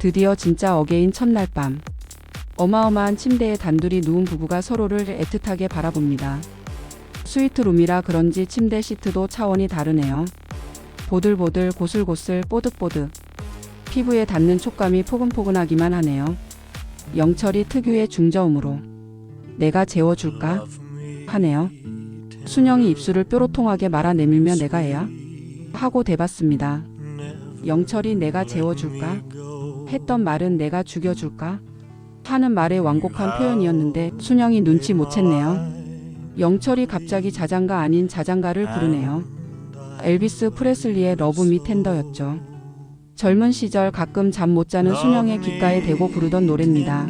드디어 진짜 어게인 첫날 밤. 어마어마한 침대에 단둘이 누운 부부가 서로를 애틋하게 바라봅니다. 스위트룸이라 그런지 침대 시트도 차원이 다르네요. 보들보들 고슬고슬 뽀득뽀득. 피부에 닿는 촉감이 포근포근하기만 하네요. 영철이 특유의 중저음으로 내가 재워줄까 하네요. 순영이 입술을 뾰로통하게 말아 내밀며 내가 해야 하고 대봤습니다. 영철이 내가 재워줄까 했던 말은 내가 죽여줄까 하는 말의 완곡한 표현이었는데 순영이 눈치 못 챘네요. 영철이 갑자기 자장가 아닌 자장가를 부르네요. 엘비스 프레슬리의 러브 미 텐더였죠. 젊은 시절 가끔 잠 못 자는 순영의 귓가에 대고 부르던 노래입니다.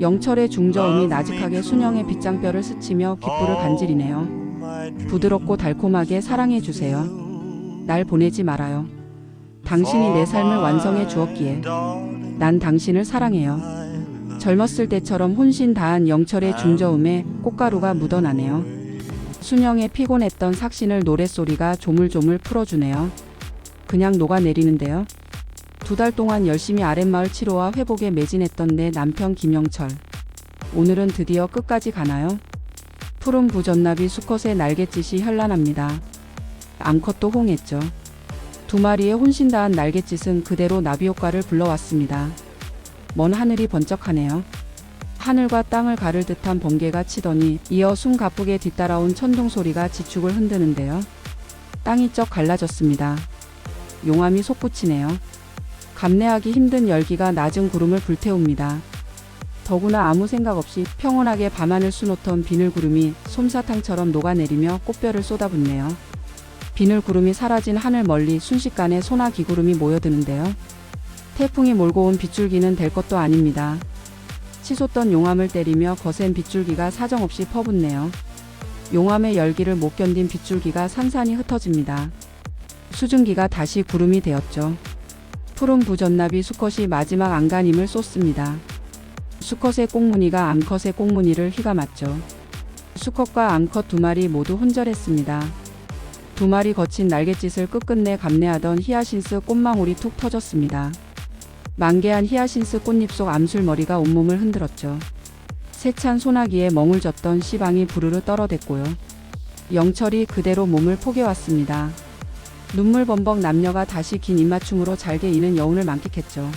영철의 중저음이 나직하게 순영의 빗장뼈를 스치며 귓불을 간지리네요. 부드럽고 달콤하게 사랑해 주세요. 날 보내지 말아요. 당신이 내 삶을 완성해 주었기에 난 당신을 사랑해요. 젊었을 때처럼 혼신 다한 영철의 중저음에 꽃가루가 묻어나네요. 순영의 피곤했던 삭신을 노랫소리가 조물조물 풀어주네요. 그냥 녹아내리는데요. 두 달 동안 열심히 아랫마을 치료와 회복에 매진했던 내 남편 김영철. 오늘은 드디어 끝까지 가나요? 푸른 부전나비 수컷의 날갯짓이 현란합니다. 암컷도 홍했죠. 두 마리의 혼신다한 날갯짓은 그대로 나비 효과를 불러왔습니다. 먼 하늘이 번쩍하네요. 하늘과 땅을 가를 듯한 번개가 치더니 이어 숨 가쁘게 뒤따라온 천둥 소리가 지축을 흔드는데요. 땅이 쩍 갈라졌습니다. 용암이 솟구치네요. 감내하기 힘든 열기가 낮은 구름을 불태웁니다. 더구나 아무 생각 없이 평온하게 밤하늘 수놓던 비늘구름이 솜사탕처럼 녹아내리며 꽃별을 쏟아붓네요. 비늘 구름이 사라진 하늘 멀리 순식간에 소나기 구름이 모여드는데요. 태풍이 몰고 온 빗줄기는 될 것도 아닙니다. 치솟던 용암을 때리며 거센 빗줄기가 사정없이 퍼붓네요. 용암의 열기를 못 견딘 빗줄기가 산산이 흩어집니다. 수증기가 다시 구름이 되었죠. 푸른 부전나비 수컷이 마지막 안간힘을 쏟습니다. 수컷의 꽁무니가 암컷의 꽁무니를 휘감았죠. 수컷과 암컷 두 마리 모두 혼절했습니다. 두 마리 거친 날갯짓을 끝끝내 감내하던 히아신스 꽃망울이 툭 터졌습니다. 만개한 히아신스 꽃잎 속 암술머리가 온몸을 흔들었죠. 세찬 소나기에 멍을 졌던 시방이 부르르 떨어댔고요. 영철이 그대로 몸을 포개왔습니다. 눈물 범벅 남녀가 다시 긴 입맞춤으로 잘게 이는 여운을 만끽했죠.